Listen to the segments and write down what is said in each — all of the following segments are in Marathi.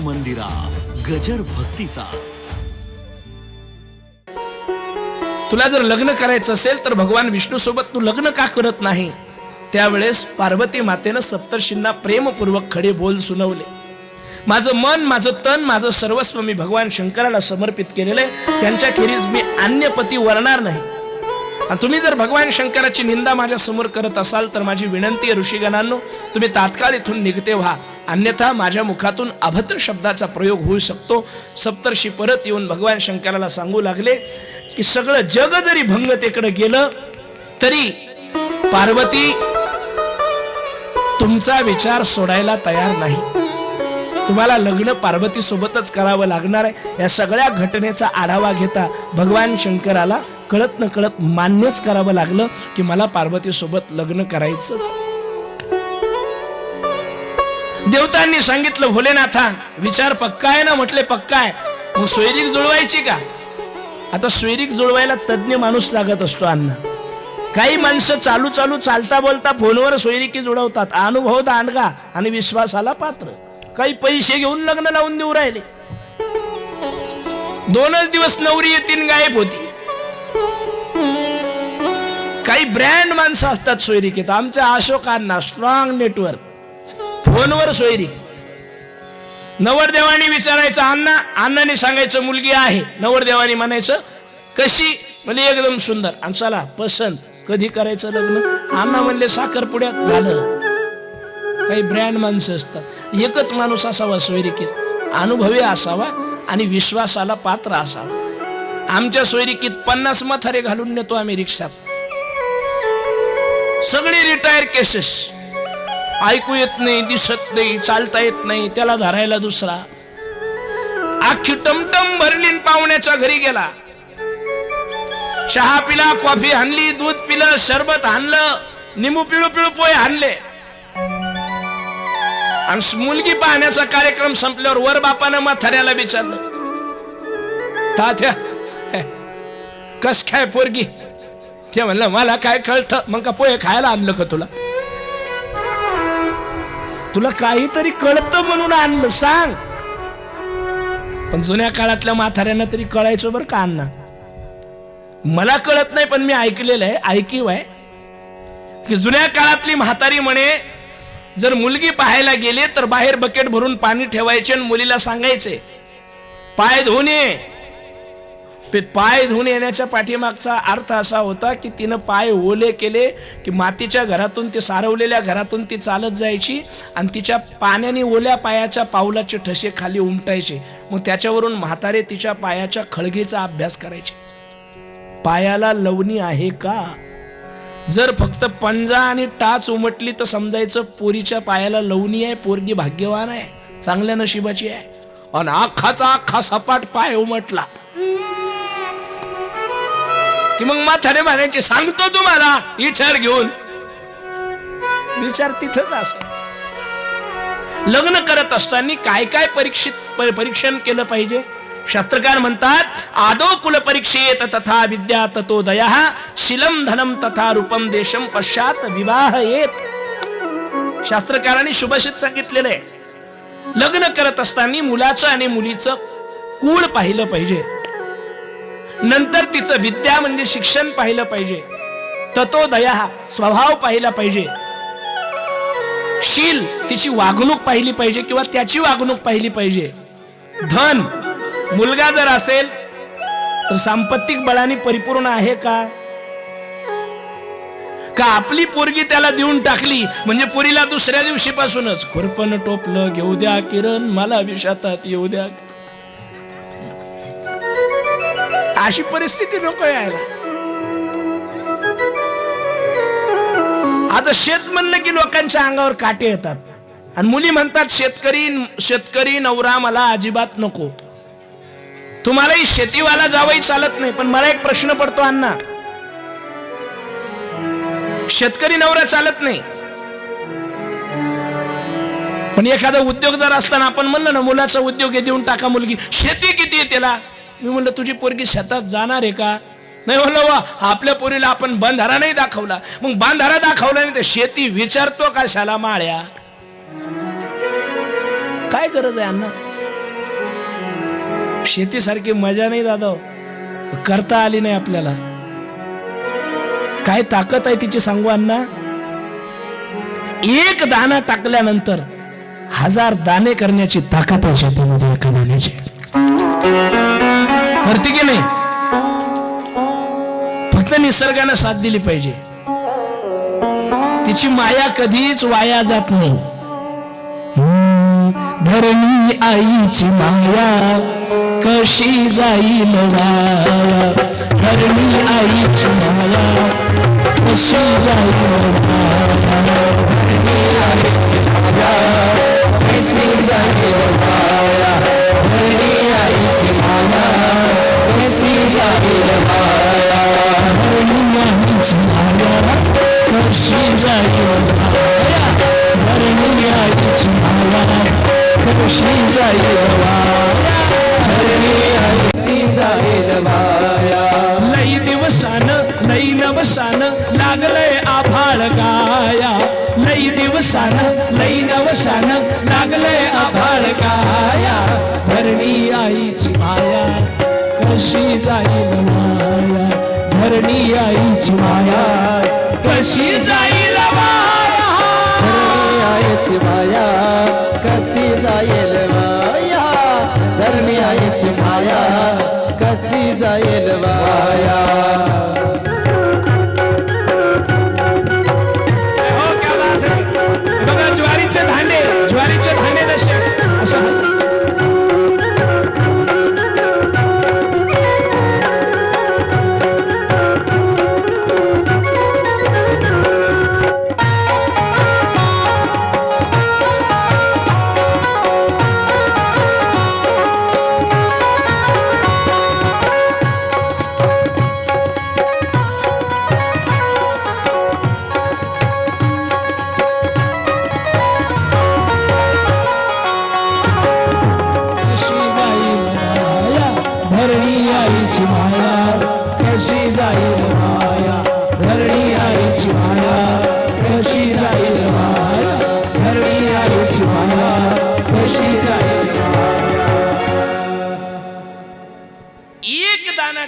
मंदिरा गजर भक्तीचा. तुला जर लग्न करायचं असेल तर भगवान विष्णू सोबत तू लग्न का करत नाही? त्यावेळेस पार्वती मातेनं सप्तर्षींना प्रेमपूर्वक खडे बोल सुनवले. माझं मन माझं तन माझं सर्वस्व मी भगवान शंकराला समर्पित केलेलं आहे. त्यांच्या खेरीज मी अन्य पती वरणार नाही. आणि तुम्ही जर भगवान शंकराची निंदा माझ्यासमोर करत असाल तर माझी विनंती आहे ऋषीगणांनो तुम्ही तात्काळ इथून निघते व्हा. अन्यथा माझ्या मुखातून अभद्र शब्दाचा प्रयोग होऊ शकतो. सप्तर्षी परत येऊन भगवान शंकराला सांगू लागले की सगळं जग जरी भंगतेकडे गेलं तरी पार्वती तुमचा विचार सोडायला तयार नाही. तुम्हाला लग्न पार्वती सोबतच करावं लागणार आहे. या सगळ्या घटनेचा आढावा घेता भगवान शंकराला कळत न कळत मान्यच करावं लागलं की मला पार्वती सोबत लग्न करायचंच देवतांनी सांगितलं भोलेनाथा विचार पक्का आहे ना? म्हटले पक्का आहे. मग सोयरीक जुळवायची का? आता सोयरीक जुळवायला तज्ज्ञ माणूस लागत असतो अण्णा काही माणसं चालू चालू चालता बोलता फोनवर सोयरिकी जुळवतात. अनुभव दांडगा आणि विश्वासाला पात्र. काही पैसे घेऊन लग्न लावून देऊ राहिले. दोनच दिवस नवरी येतीन गायब होती. काही ब्रँड माणसं असतात सोयरिकेत. आमच्या अशोकांना स्ट्रॉंग नेटवर्क फोनवर सोयरी. नवरदेवानी विचारायचं अण्णा अण्णाने सांगायचं मुलगी आहे. नवरदेवानी म्हणायचं कशी? म्हणजे एकदम सुंदर. आणि चला पसंत. कधी करायचं लग्न? अण्णा म्हणले साखरपुड्यात झालं काही ब्रँड माणसं असतात. एकच माणूस असावा सोयरिकीत अनुभवी असावा आणि विश्वासाला पात्र असावा. आमच्या सोयरिकीत पन्नास मथारे घालून नेतो आम्ही रिक्षात. सगळे रिटायर केसेस ऐकू येत नाही दिसत नाही चालता येत नाही त्याला धरायला दुसरा. अख्खी टमटम भरली पाहुण्याच्या घरी गेला. चहा पिला कॉफी हाणली दूध पिलं सरबत हाणलं निंबू पिळू पिळू पोहे हाणले. आणि मुलगी पाहण्याचा कार्यक्रम संपल्यावर वर बापानं म्हाताऱ्याला विचारलं तात्या कस काय पोरगी? ते म्हणलं मला काय कळतं मग का पोहे खायला आणलं का तुला? तुला काहीतरी कळतं म्हणून आणलं सांग. पण जुन्या काळातल्या म्हाताऱ्यांना तरी कळायचं बरं का अण्णा? मला कळत नाही पण मी ऐकलेलं आहे ऐकीव आहे की जुन्या काळातली म्हातारी म्हणे जर मुलगी पाहायला गेले तर बाहेर बकेट भरून पाणी ठेवायचे आणि मुलीला सांगायचे पाय धुणे पाय धुवून येण्याच्या पाठीमागचा अर्थ असा होता की तिनं पाय ओले केले की मातीच्या घरातून ते सारवलेल्या घरातून ती चालत जायची आणि तिच्या पाण्याने ओल्या पायाच्या पावलाचे ठसे खाली उमटायचे. मग त्याच्यावरून म्हातारे तिच्या पायाच्या खळगेचा अभ्यास करायचे. पायाला लवणी आहे का? जर फक्त पंजा आणि टाच उमटली तर समजायचं पोरीच्या पायाला लवणी आहे पोरगी भाग्यवान आहे चांगल्या नशिबाची आहे. आणि आखाचा आखा सपाट पाय उमटला. की मग म्हातारे म्हणायचे सांगतो तुम्हाला विचार घेऊन. विचार तिथंच असायचा. लग्न करत असताना काय काय परीक्षित परीक्षण केलं पाहिजे? शास्त्रकार म्हणतात आदो कुल परीक्षेत तथा विद्या ततो दया शिलम धनम तथा रूपम देशम पश्चात विवाह येत शास्त्रकारांनी शुभशित सांगितलेलं आहे. लग्न करत असताना मुलाचं आणि मुलीचं कुळ पाहिलं पाहिजे. नंतर तिचं विद्या म्हणजे शिक्षण पाहिलं पाहिजे. ततो दया स्वभाव पाहिला पाहिजे. शील तिची वागणूक पाहिली पाहिजे किंवा त्याची वागणूक पाहिली पाहिजे. धन मुलगा जर असेल तर सांपत्तिक बळाने परिपूर्ण आहे का? का आपली पोरगी त्याला देऊन टाकली? म्हणजे पोरीला दुसऱ्या दिवशीपासूनच. खुरपण टोपलं घेऊ द्या किरण मला विषातात येऊ द्या. अशी परिस्थिती नको यायला. आता शेत म्हणलं की लोकांच्या अंगावर काटे येतात. आणि मुली म्हणतात शेतकरी शेतकरी नवरा मला अजिबात नको. तुम्हालाही शेतीवाला जावंही चालत नाही पण मला एक प्रश्न पडतो अण्णा. शेतकरी नवरा चालत नाही. पण एखादा उद्योग जर असताना आपण म्हणलं ना मुलाचा उद्योग हे देऊन टाका मुलगी. शेती किती आहे त्याला? मी म्हणलं तुझी पोरगी शेतात जाणार आहे का? नाही म्हणलं वा आपल्या पोरीला आपण बंधारा नाही दाखवला. मग बांधारा दाखवला नाही तर शेती विचारतो का शाला माळ्या? काय गरज आहे अण्णा? शेतीसारखी मजा नाही दादा हो. करता आली नाही आपल्याला. काय ताकद आहे तिची सांगू अण्णा? एक दाना टाकल्यानंतर हजार दाणे करण्याची ताकद आहे शेतीमध्ये एका दाण्याची. करते की नाही? फक्त निसर्गाने साथ दिली पाहिजे. तिची माया कधीच वाया जात नाही. धरणी आईची माया कशी जाईल वाया? धरणी आईची माया कशी जाईल वाया? धरणी आईची माया कशी जाईल लई दिवसान लई नवसान लागलंय आभाळ गाया. लई दिवसान लई नवसान लागलंय आभाळ गाया. धरणी आईची माया कशी जाईल धरणी आईची माया. कशी जाईल माया? धरणी आईची माया. कशी जाईल माया? धरणी आईची माया. कशी जाईल माया?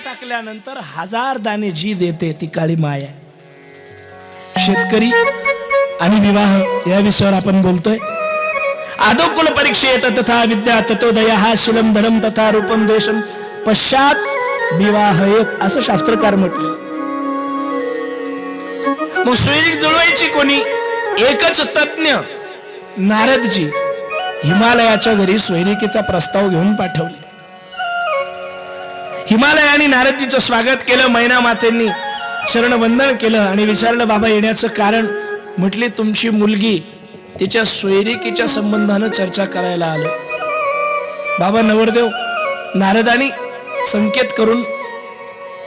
टाकल्यानंतर हजार दाणे जी देते ती काळी माया शेतकरी आणि विवाह या विषयावर आपण बोलतोय. आदौ कुल परीक्षेत तथा विद्या ततोदय हा शिलम धनम तथा रूपम देशम पश्चात विवाह येत असं शास्त्रकार म्हटलं. मग सोयरीक जुळवायची कोणी? एकच तज्ञ नारदजी हिमालयाच्या घरी सोयरिकेचा प्रस्ताव घेऊन पाठवले. हिमालय आणि नारदजीचं स्वागत केलं मैना मातेंनी शरणवंदन केलं आणि विचारलं बाबा येण्याचं कारण? म्हटली तुमची मुलगी तिच्या सोयरिकीच्या संबंधानं चर्चा करायला आलं. बाबा नवरदेव नारदानी संकेत करून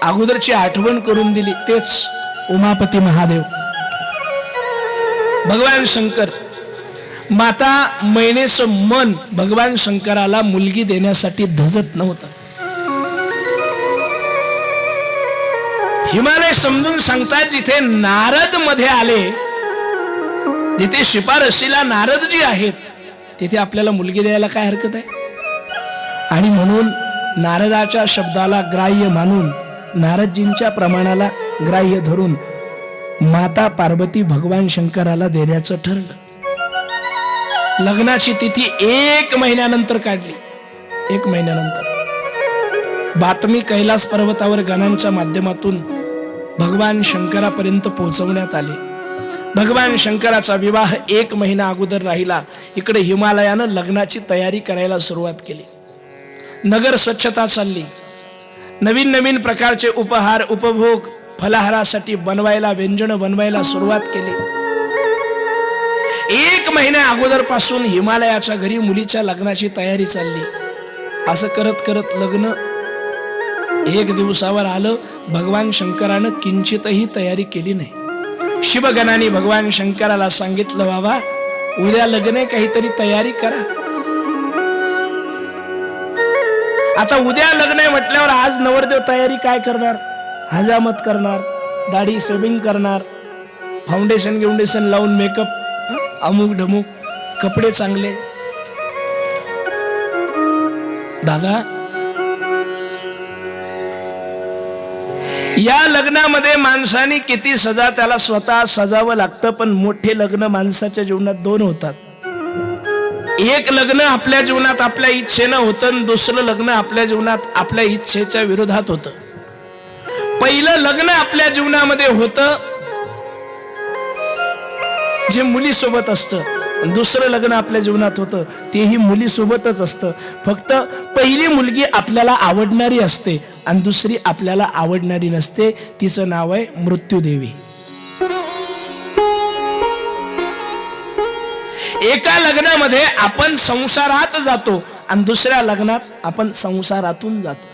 अगोदरची आठवण करून दिली तेच उमापती महादेव. भगवान शंकर माता मैनेचं मन भगवान शंकराला मुलगी देण्यासाठी धजत नव्हतं. हिमालय समजून सांगतात जिथे नारदमध्ये आले जिथे शिफारशीला नारदजी आहेत तिथे आपल्याला मुलगी द्यायला काय हरकत आहे? आणि म्हणून नारदाच्या शब्दाला ग्राह्य मानून नारदजींच्या प्रमाणाला ग्राह्य धरून माता पार्वती भगवान शंकराला देण्याचं ठरलं. लग्नाची तिथी एक महिन्यानंतर काढली. एक महिन्यानंतर. बातमी कैलास पर्वतावर गणांच्या माध्यमातून भगवान शंकरापर्यंत पोहोचवण्यात आली. भगवान शंकराचा विवाह एक महिना अगोदर राहिला. इकडे हिमालयानं लग्नाची तयारी करायला सुरुवात केली. नगर स्वच्छता चालली. नवीन नवीन प्रकारचे उपहार उपभोग फलाहारासाठी बनवायला व्यंजन बनवायला सुरुवात केली. एक महिन्या अगोदरपासून हिमालयाच्या घरी मुलीच्या लग्नाची तयारी चालली. असं करत करत लग्न एक दिवसावर आलं भगवान शंकरानं किंचितही तयारी केली नाही. शिवगणाने भगवान शंकराला सांगितलं बाबा उद्या लग्न आहे, काहीतरी तयारी करा. आता उद्या लग्न आहे म्हटल्यावर आज नवरदेव तयारी काय करणार? हजामत करणार दाढी सेविंग करणार फाउंडेशन गिउंडेशन लावून मेकअप अमुक ढमुक कपडे चांगले. दादा या लग्नामध्ये माणसाने किती सजा त्याला स्वतः सजावं लागतं पण मोठे लग्न माणसाच्या जीवनात दोन होतात. एक लग्न आपल्या जीवनात आपल्या इच्छेनं होतं आणि दुसरं लग्न आपल्या जीवनात आपल्या इच्छेच्या विरोधात होतं. पहिलं लग्न आपल्या जीवनामध्ये होतं जे मुलीसोबत असतं. दुसरं लग्न आपल्या जीवनात होतं तेही मुलीसोबतच असतं. फक्त पहिली मुलगी आपल्याला आवडणारी असते आणि दुसरी आपल्याला आवडणारी नसते तिचं नाव आहे मृत्यूदेवी. एका लग्नामध्ये आपण संसारात जातो आणि दुसऱ्या लग्नात आपण संसारातून जातो.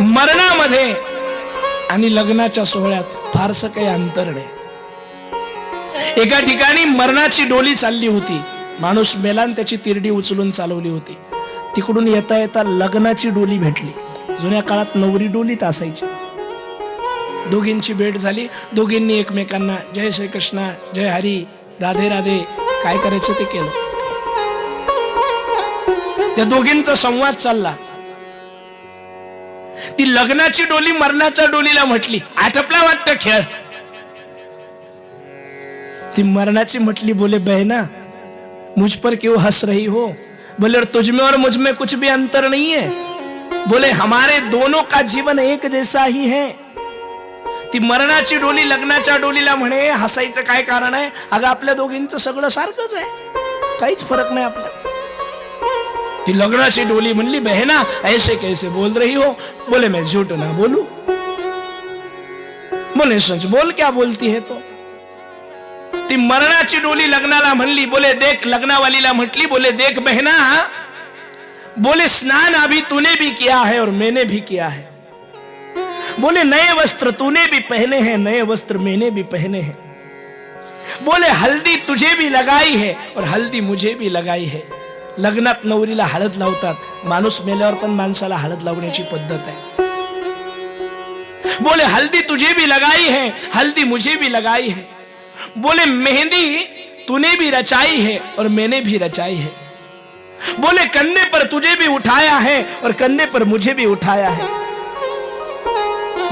मरणामध्ये आणि लग्नाच्या सोहळ्यात फारसं काही अंतर नाही. एका ठिकाणी मरणाची डोली चालली होती. माणूस मेलान त्याची तिरडी उचलून चालवली होती. तिकडून येता येता लग्नाची डोली भेटली. जुन्या काळात नवरी डोलीत असायची. दोघींची भेट झाली. दोघींनी एकमेकांना जय श्रीकृष्ण जय हरी राधे राधे काय करायचं ते केलं. त्या दोघींचा संवाद चालला. ती लग्नाची डोली मरणाच्या डोलीला म्हटली आटपला वाटतं खेळ. ती मरणाची म्हटली बोले बहना मुझ पर क्यों हंस रही हो? बोले और तुझ में और मुझ में कुछ भी अंतर नहीं है। बोले हमारे दोनों का जीवन एक जैसा ही है। ती मरणाची डोली लग्नाच्या डोलीला म्हणे हसायचं काय कारण आहे? अगं आपल्या दोघींचं सगळं सारखंच आहे. काहीच फरक नाही आपला. ती लग्नाची डोली म्हणली बहना ऐसे कैसे बोल रही हो? बोले मैं झूठ ना बोलू. बोले सच बोल क्या बोलती है तो? ती मरणाची डोली लग्नाला म्हणली, बोले, देख, लग्नावालीला म्हटली, बोले, देख बहना बोले, स्नान अभी तूने भी किया है और मैंने भी किया है। बोले, नए वस्त्र तूने भी पहने हैं, नए वस्त्र मैंने भी पहने हैं। बोले, हल्दी तुझे भी लगाई है और हल्दी मुझे भी लगाई है। लग्नात नवरीला हळद लावतात, माणूस मेल्यावर पण माणसाला हळद लावण्याची पद्धत आहे। बोले, हल्दी तुझे भी लगाई है, हल्दी मुझे भी लगाई है। बोले, मेहंदी तूने भी रचाई है और मैंने भी रचाई है। बोले, कंधे पर तुझे भी उठाया है और कंधे पर मुझे भी उठाया है।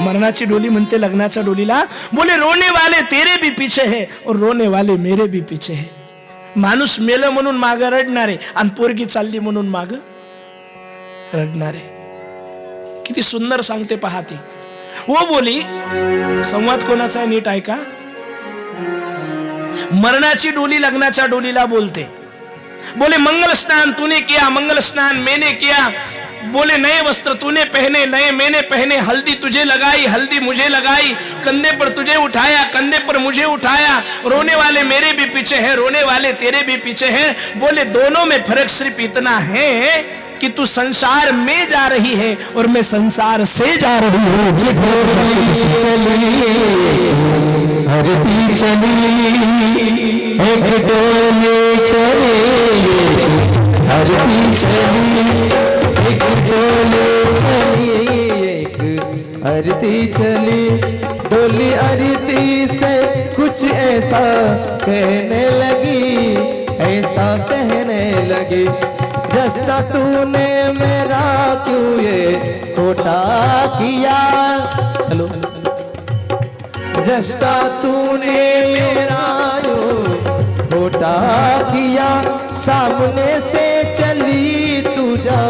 मरणाची डोली म्हणते लग्नाच्या डोलीला, बोले, रोने वाले तेरे भी पीछे है और रोने वाले मेरे भी पीछे है। माणूस मेलं म्हणून माग रडणारे आणि पोरगी चालली म्हणून माग रडणारे। किती सुंदर सांगते पाहते वो बोली, संवाद आहे नीट ऐका। मरणाची डोली लग्नाच्या डोलीला बोलते. बोले, मंगल स्नान तूने किया, मंगल स्नान मैंने किया. बोले, नए वस्त्र तूने पहने, नए मैंने पहने, हल्दी तुझे लगाई, हल्दी मुझे लगाई, कंधे पर तुझे उठाया, कंधे पर मुझे उठाया, रोने वाले मेरे भी पीछे हैं, रोने वाले तेरे भी पीछे हैं. बोले, दोनों में फ़र्क सिर्फ़ इतना है कि तू संसार में जा रही है और मैं संसार से जा रही हूँ। हरती चली। एक डोले चले। हरती चली। एक डोले चली। एक हरती चली। डोली हरती से कुछ ऐसा कहने लगी। ऐसा कहने लगी। रास्ता तूने मेरा क्यों ये खोटा किया? हेलो। रास्ता तूने मेरा यो खोटा किया, सामने से चली तुझा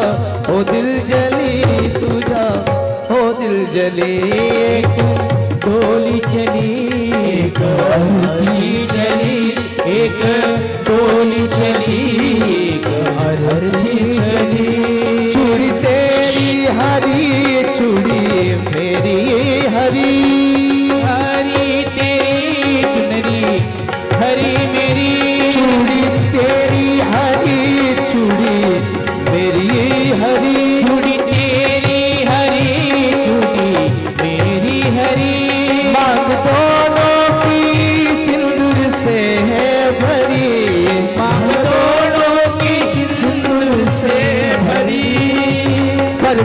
ओ दिल जली तुझा ओ दिल जली एक डोली चली, एक अरती चली, एक डोली चली, एक अरती चली।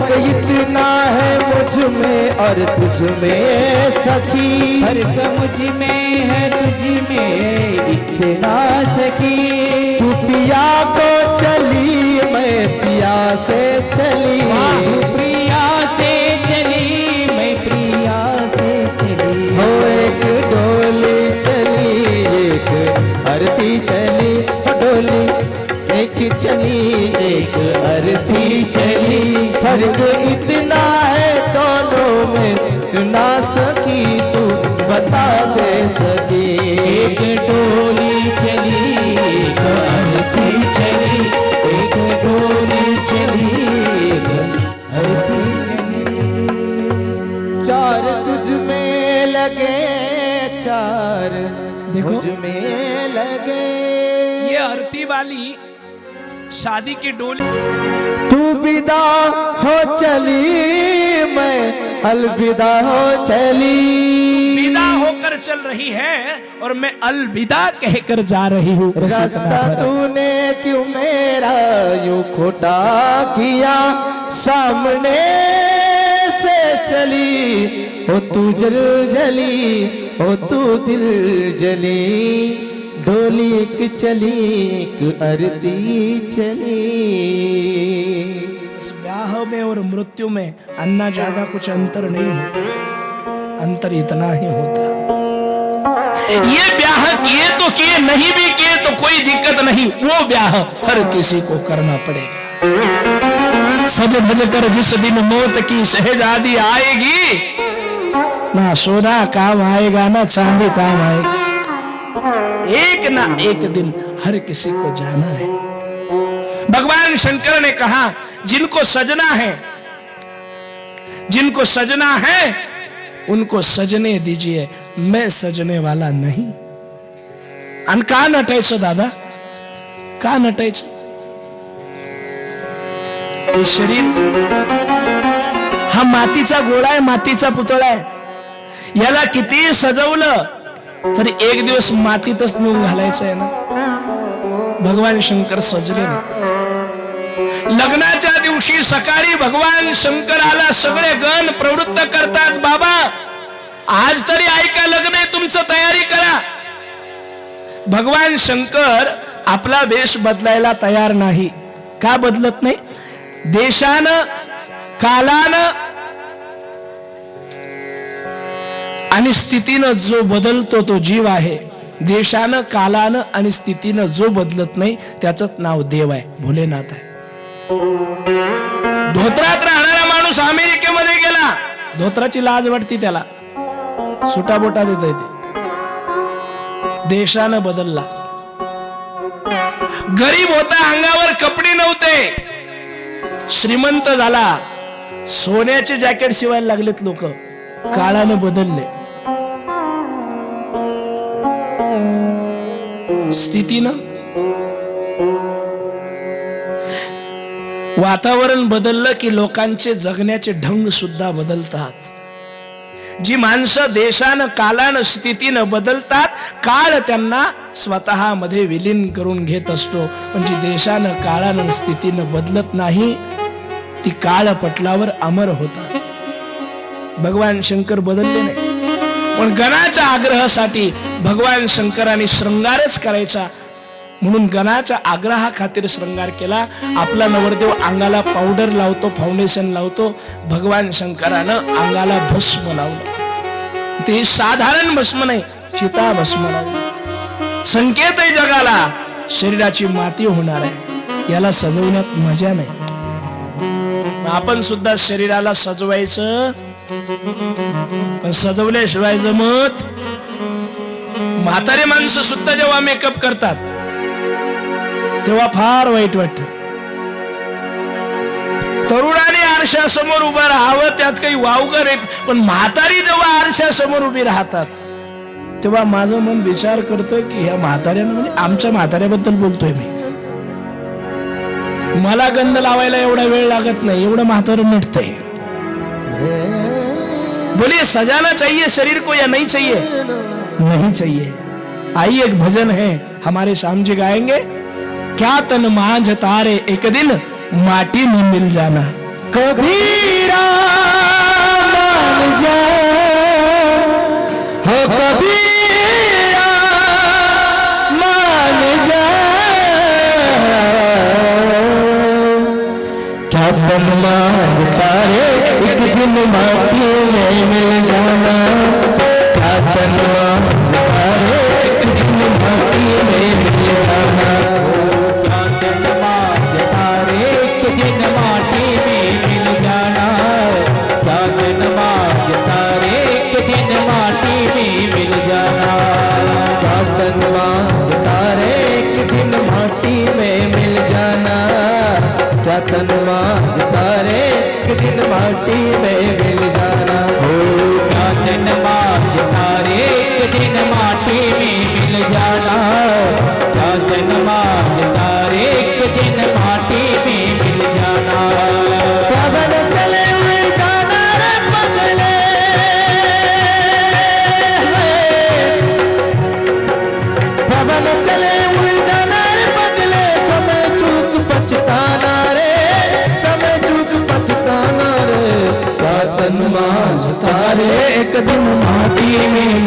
फ़र्क इतना है मुझमें और तुझ में सखी। फ़र्क मुझमें है तुझ में इतना सखी। तू पिया को चली मैं पिया से चली। प्रिया से चली मैं प्रिया से चली। हो एक डोली चली एक आरती चली डोली एक चली चली। फ़र्क इतना है दोनों में तू ना सकी तू बता दे सकी। एक डोली चली एक चली एक डोली चली चार तुझ में लगे चार देखो। मुझमें लगे। ये अर्थी वाली शादी की डोली। तू विदा हो चली मैं अलविदा हो चली। विदा होकर चल रही है और मैं अलविदा कहकर जा रही हूँ। रास्ता तूने क्यों मेरा यूँ खोटा किया? सामने से चली हो तू जल जली हो तू दिल जली। डोली एक चली, एक अरती चली। इस ब्याह में और मृत्यु में अन्ना ज़्यादा कुछ अंतर नहीं होता। अंतर इतना ही होता। ये ब्याह किए तो किए, नहीं भी किए तो कोई दिक्कत नहीं। वो ब्याह हर किसी को करना पड़ेगा। सज भज कर जिस दिन मौत की शहजादी आएगी, ना सोना काम आएगा, ना चांदी काम आएगा। एक ना एक दिन हर किसी को जाना है। भगवान शंकर ने कहा जिनको सजना है जिनको सजना है उनको सजने दीजिए मैं सजने वाला नहीं। आणि का नटायचं दादा? का नटायचं हे शरीर? हा मातीचा गोळा आहे मातीचा पुतळा आहे. याला किती सजवलं तरी एक दिवस मातीतच नेऊन घालायचं आहे ना? भगवान शंकर सजले लग्नाच्या दिवशी सकाळी भगवान शंकराला सगळे गण प्रवृत्त करतात बाबा आज तरी ऐका लग्न आहे तुमचं तयारी करा. भगवान शंकर आपला वेश बदलायला तयार नाही. का बदलत नाही? देशानं कालानं आणि स्थितीनं जो बदलतो तो जीव आहे देशानं कालानं आणि स्थितीनं जो बदलत नाही त्याच नाव देव आहे भोलेनाथ आहे. धोत्रात राहणारा माणूस अमेरिकेमध्ये गेला. धोत्राची लाज वाटती त्याला. सुटाबोटा देत ते. देशानं बदलला. गरीब होता अंगावर कपडे नव्हते. श्रीमंत झाला. सोन्याचे जॅकेट शिवायला लागलेत लोक. काळानं बदलले. स्थितीनं वातावरण बदललं की लोकांचे जगण्याचे ढंग सुद्धा बदलतात. जी माणसं देशानं कालानं स्थितीनं बदलतात काळ त्यांना स्वतःमध्ये विलीन करून घेत असतो. पण जी देशानं काळानं स्थितीनं बदलत नाही ती काळ पटलावर अमर होतात. भगवान शंकर बदलले नाही. पण गणाच्या आग्रहासाठी भगवान शंकराने श्रंगारच करायचा. म्हणून गणाच्या आग्रहा खातीर श्रंगार केला. आपला नवरदेव अंगाला पावडर लावतो फाउंडेशन लावतो. भगवान शंकरानं अंगाला भस्म लावलं. ते साधारण भस्म नाही चिता भस्म लावलं. संकेत आहे जगाला शरीराची माती होणार आहे. याला सजवण्यात मजा नाही. आपण सुद्धा शरीराला सजवायचं पण सजवल्याशिवाय जमत. म्हातारे माणसं सुद्धा जेव्हा मेकअप करतात तेव्हा फार वाईट वाटत. तरुणाने आरशासमोर उभं राहावं त्यात काही वावगर आहे पण म्हातारी जेव्हा आरशासमोर उभी राहतात तेव्हा माझं मन विचार करतं की ह्या म्हाताऱ्यानं म्हणजे आमच्या म्हाताऱ्याबद्दल बोलतोय मी. मला गंध लावायला एवढा वेळ लागत नाही एवढं म्हातारं मिटतंय. बोलिए, सजाना चाहिए शरीर को या नहीं चाहिए? नहीं चाहिए। आई एक भजन है, हमारे श्याम जी गाएँगे। क्या तन मांझ तारे एक दिन माटी में मिल जाना? कभी मान जा क्या बन मान तारे एक दिन माटी में मिल जाना। क्या बन मान तारे एक दिन माटी में मिल रे एक माटी में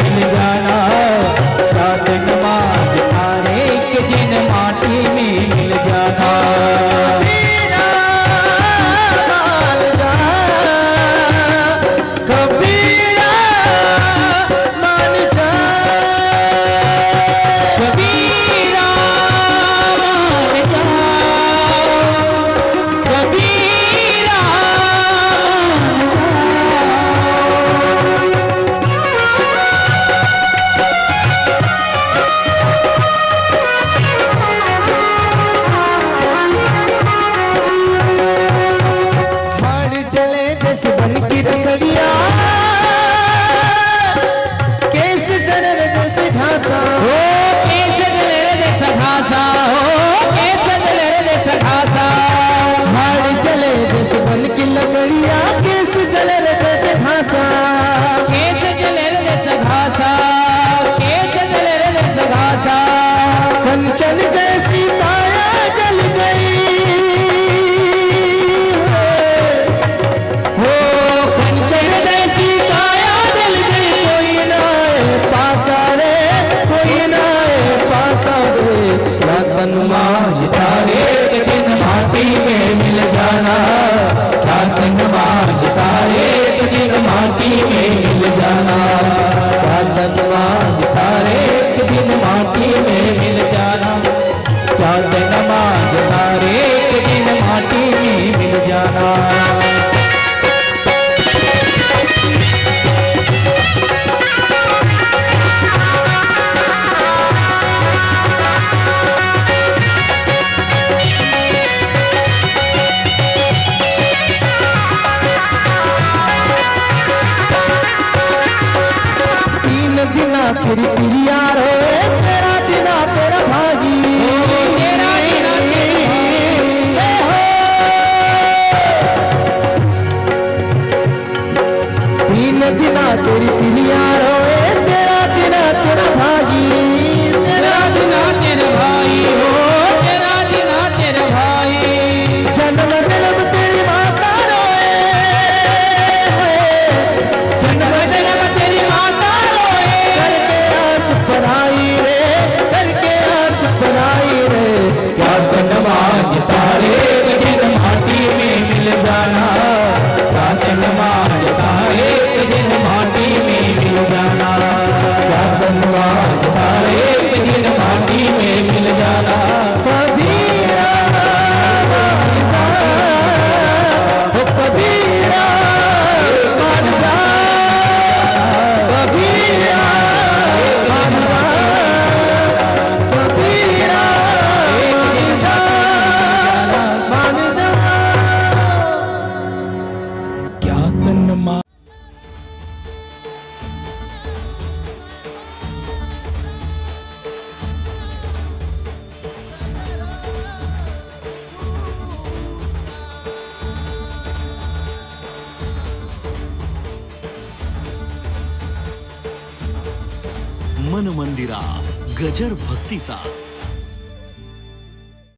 रतन